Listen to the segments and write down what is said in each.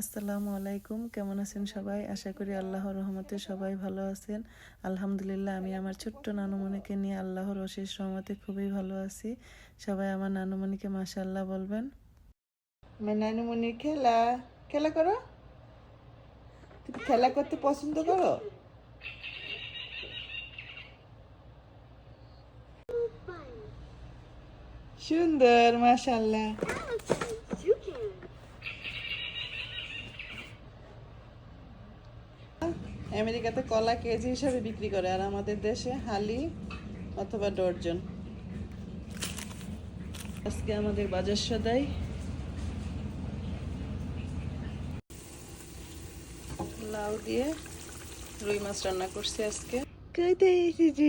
আসসালামু আলাইকুম, কেমন আছেন সবাই? আশা করি আল্লাহর রহমতে সবাই ভালো আছেন। আলহামদুলিল্লাহ, আমি আমার ছোট্ট নানুমণিকে নিয়ে আল্লাহর অশেষ রহমতে খুবই ভালো আছি। সবাই আমার নানুমণিকে মাশাল্লাহ বলবেন। আমার নানুমণির খেলা খেলা করো। তুমি খেলা করতে পছন্দ করো? সুন্দর মাশাল্লাহ আমেরিকাতে কলা কেজি হিসাবে বিক্রি করে আর আমাদের দেশে হালি অথবা ডর্জন। আজকে আমাদের বাজার সদাই। লাউ দিয়ে রুই মাছ রান্না করছি আজকে। কোথায় এসেছি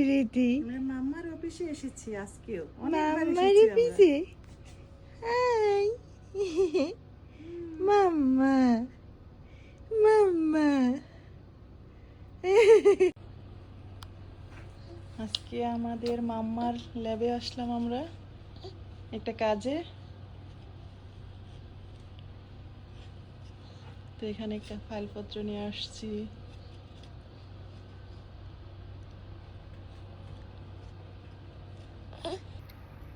মাম্মার অফিসে এসেছি আজকেও। মাম্মার হাই। মাম্মা। আজকে আমাদের মাম্মার ল্যাবে আসলাম আমরা একটা কাজে। তো এখানে একটা ফাইলপত্র নিয়ে আসছি।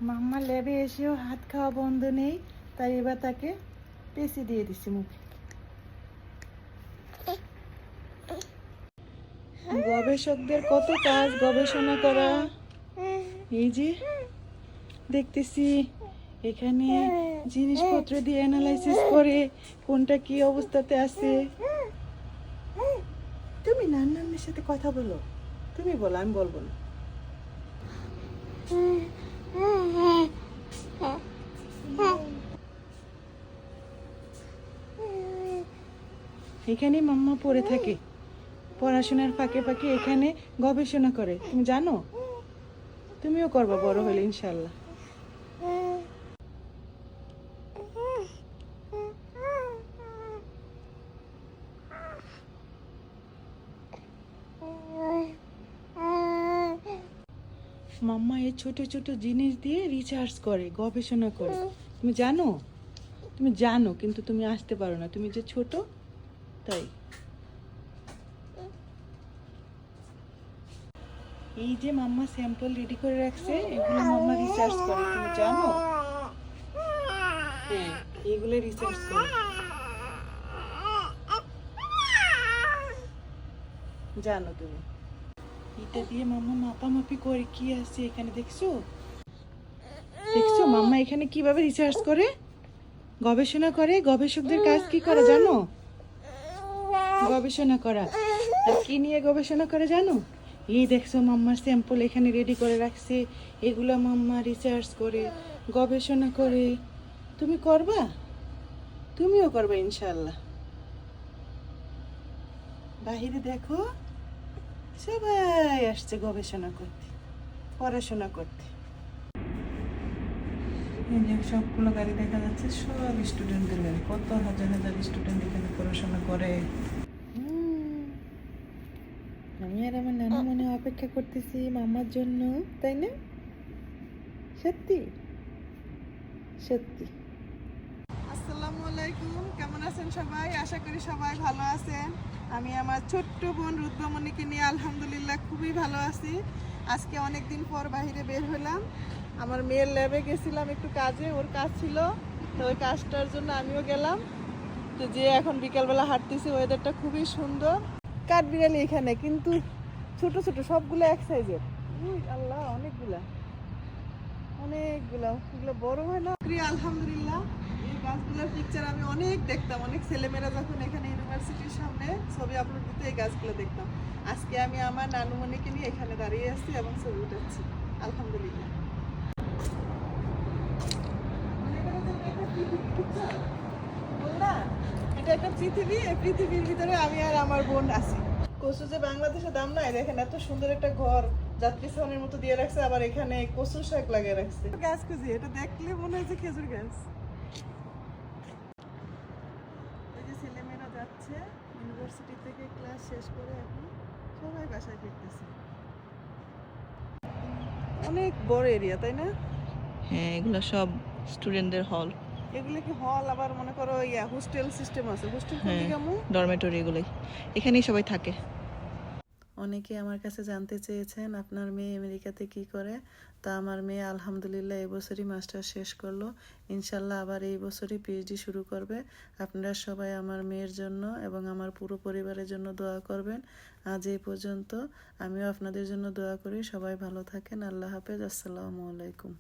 মাম্মা ল্যাবে এসেও হাত খাওয়া বন্ধ নেই, তাই এবার তাকে পেছি দিয়ে দিচ্ছি মুখে। গবেষকদের কত কাজ গবেষণা করা? এই যে, দেখতেছি এখানে জিনিসপত্র দিয়ে অ্যানালাইসিস করে কোনটা কি অবস্থাতে আছে। তুমি নান্নানের সাথে কথা বলো। তুমি বলো, আমি বলব না। এখানে মাম্মা পড়ে থাকে। পড়াশোনার ফাঁকে ফাঁকে এখানে গবেষণা করে। তুমি জানো? তুমিও করবা বড় হলে ইনশাল্লাহ মাম্মা এই ছোট ছোট জিনিস দিয়ে রিচার্জ করে, গবেষণা করে। তুমি জানো? তুমি জানো, কিন্তু তুমি আসতে পারো না। তুমি যে ছোট, তাই। এই যে মাম্মা স্যাম্পল রেডি করে রাখছে, এগুলো মাম্মা রিসার্চ করে, তুমি জানো? হ্যাঁ এগুলো রিসার্চ করে। জানো তুমি। এটা দিয়ে মাম্মা মাপামাপি করে কি আছে এখানে দেখছ? দেখছ মাম্মা এখানে কীভাবে রিসার্চ করে? গবেষণা করে? গবেষকদের কাজ কি করে জানো? গবেষণা করা। কি নিয়ে গবেষণা করে জানো? এই দেখছ মাম্মার স্যাম্পল এখানে রেডি করে রাখছে। এগুলো মাম্মা রিসার্চ করে, গবেষণা করে। তুমি করবা? তুমিও করবা ইনশাল্লাহ বাহিরে দেখো, সবাই আসছে গবেষণা করতে, পড়াশোনা করতে। সবগুলো গাড়ি দেখা যাচ্ছে, সব স্টুডেন্টদের গাড়ি। কত হাজার হাজার স্টুডেন্ট এখানে পড়াশোনা করে। আমি আর আমার নানা মনে অপেক্ষা করতেছি মামার জন্য তাই না? সত্যি? সত্যি। আসসালামু আলাইকুম কেমন আছেন সবাই? আশা করি সবাই ভালো আছেন। আমি আমার ছোট্ট বোন রুদ্রমণিকে নিয়ে আলহামদুলিল্লাহ খুবই ভালো আছি। আজকে অনেক দিন পর বাইরে বের হলাম। আমার মেয়ের ল্যাবে গেছিলাম একটু কাজে ওর কাজ ছিল তো ওই কাজটার জন্য আমিও গেলাম। তো যে এখন বিকালবেলা হাঁটতেছি ওয়েদারটা খুবই সুন্দর। কাঠবিড়ালি এখানে, কিন্তু ছোট ছোট সবগুলো এক সাইজের আল্লাহ, অনেকগুলা। অনেকগুলো, এগুলো বড় হয় না? আলহামদুলিল্লাহ, এই গাছগুলোর পিকচার আমি অনেক দেখতাম। অনেক ছেলেমেয়েরা যখন এখানে ইউনিভার্সিটির সামনে ছবি আপলোড দিতে, এই গাছগুলো দেখতাম। আজকে আমি আমার নানুমণিকে নিয়ে এখানে দাঁড়িয়ে আছি এবং ছবি উঠাচ্ছি। আলহামদুলিল্লাহ। এটা একটা পৃথিবী এই পৃথিবীর ভিতরে আমি আর আমার বোন আছি। কচু যে বাংলাদেশে দাম নাই দেখেন এত সুন্দর একটা ঘর যাত্রী ছাউনির মতো দিয়ে রাখছে আবার এখানে কচু শাক লাগিয়ে রাখছে। গাছ খুঁজি এটা দেখলে মনে হয় যে খেজুর গাছ। এই যে ছেলেমেয়েরা যাচ্ছে ইউনিভার্সিটি থেকে ক্লাস শেষ করে এখন সবাই বাসায় ফিরতেছে। অনেক বড় এরিয়া তাই না? হ্যাঁ এগুলো সব স্টুডেন্টদের হল এগুলো কি হল আবার মনে করো ইয়া হোস্টেল সিস্টেম আছে। হোস্টেল হ্যাঁ। ডরমেটরি এগুলোই। এখানেই সবাই থাকে। অনেকে আমার কাছে জানতে চেয়েছেন আপনার মেয়ে আমেরিকাতে কি করে? তা আমার মেয়ে আলহামদুলিল্লাহ এবছরই মাস্টার শেষ করল। ইনশাল্লাহ আবার এই বছরই পিএইচডি শুরু করবে। আপনারা সবাই আমার মেয়ের জন্য এবং আমার পুরো পরিবারের জন্য দোয়া করবেন। আজ এই পর্যন্ত আমিও আপনাদের জন্য দোয়া করি। সবাই ভালো থাকেন। আল্লাহ হাফেজ। আসসালামু আলাইকুম।